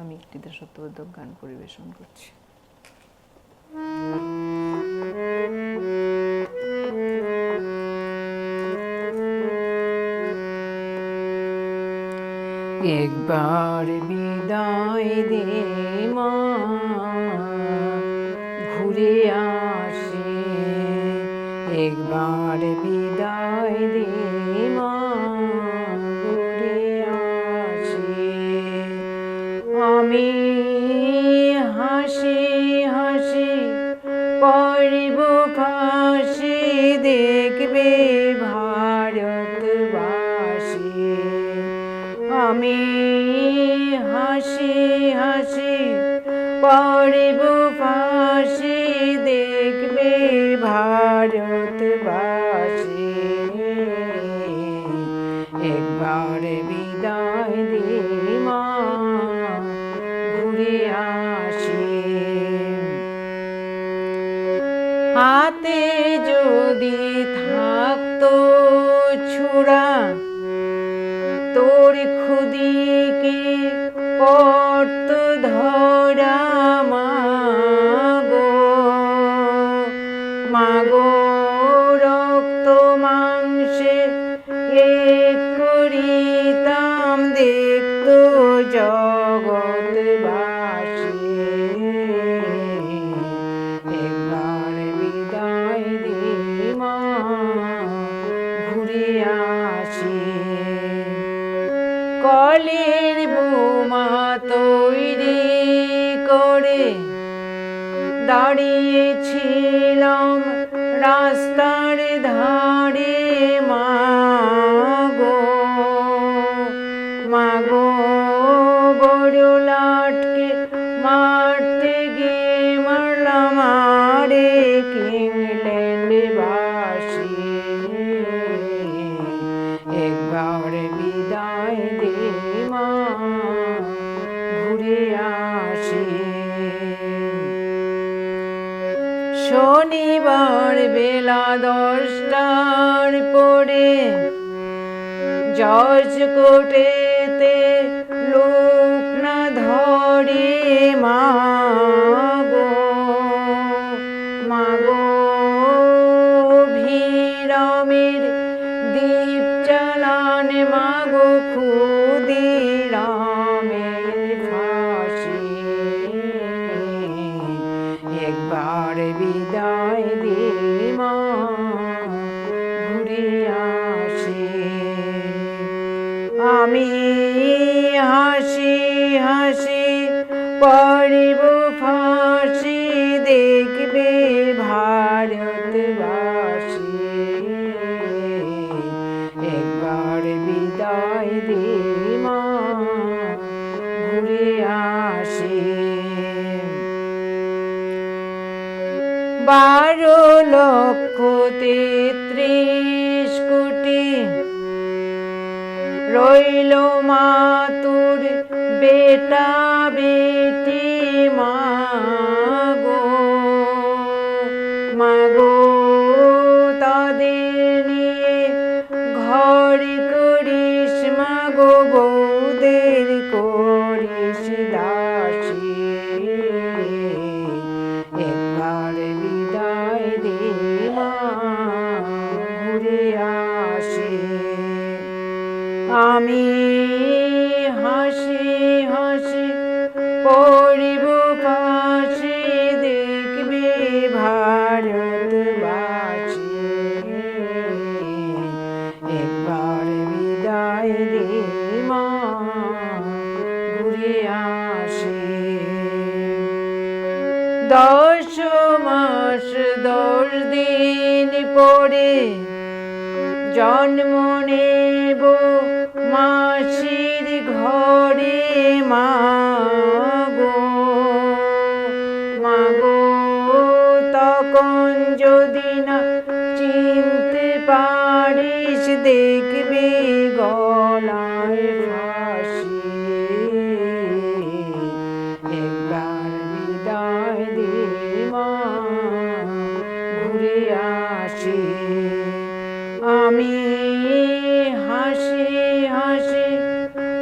আমি একটি দেশাত্মবোধক গান পরিবেশন করছি। একবার বিদায় দে মা ঘুরে আসে। একবার বিদায় দে আমি হাসি হাসি পরিব খাসি দেখবে ভারতবাসী। আমি হাসি হাসি পড়ব হাতে যদি থাকতো ছুরা তোর খুদিকে পড়ত ধরা মাগো। মাগো রক্ত মাংসে এ করিতাম কলের বোমা তৈরি করে দাঁড়িয়েছিলাম রাস্তার ধারে মাগো শনিবার বেলা দশটার পরে জজ কোটেতে লোক না ধরে মাগো আসে আমি হাসি হাসি পড়িব ফাঁসি দেখবে বারো লক্ষ তেত্রিশ কোটি। রইল মা তোর বেটা বেটি মাগো মাগো আমি হাসি হাসি পড়িব ফাঁসি দেখবে ভারতবাসী একবার বিদায় দে মা, ঘুরে আসে। দশ মাস দশ দিন পরে জন্ম নেব মাসির ঘরে মাগো মাগো তখন যদি না চিনতে পারিস দেখ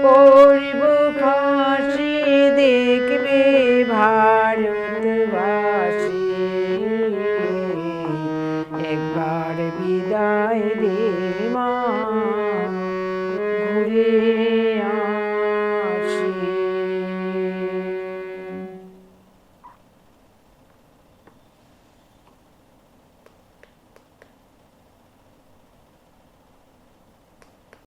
করব খাসি দেখবে ভারতবাসী। একবার বিদায় রে মা ঘুরে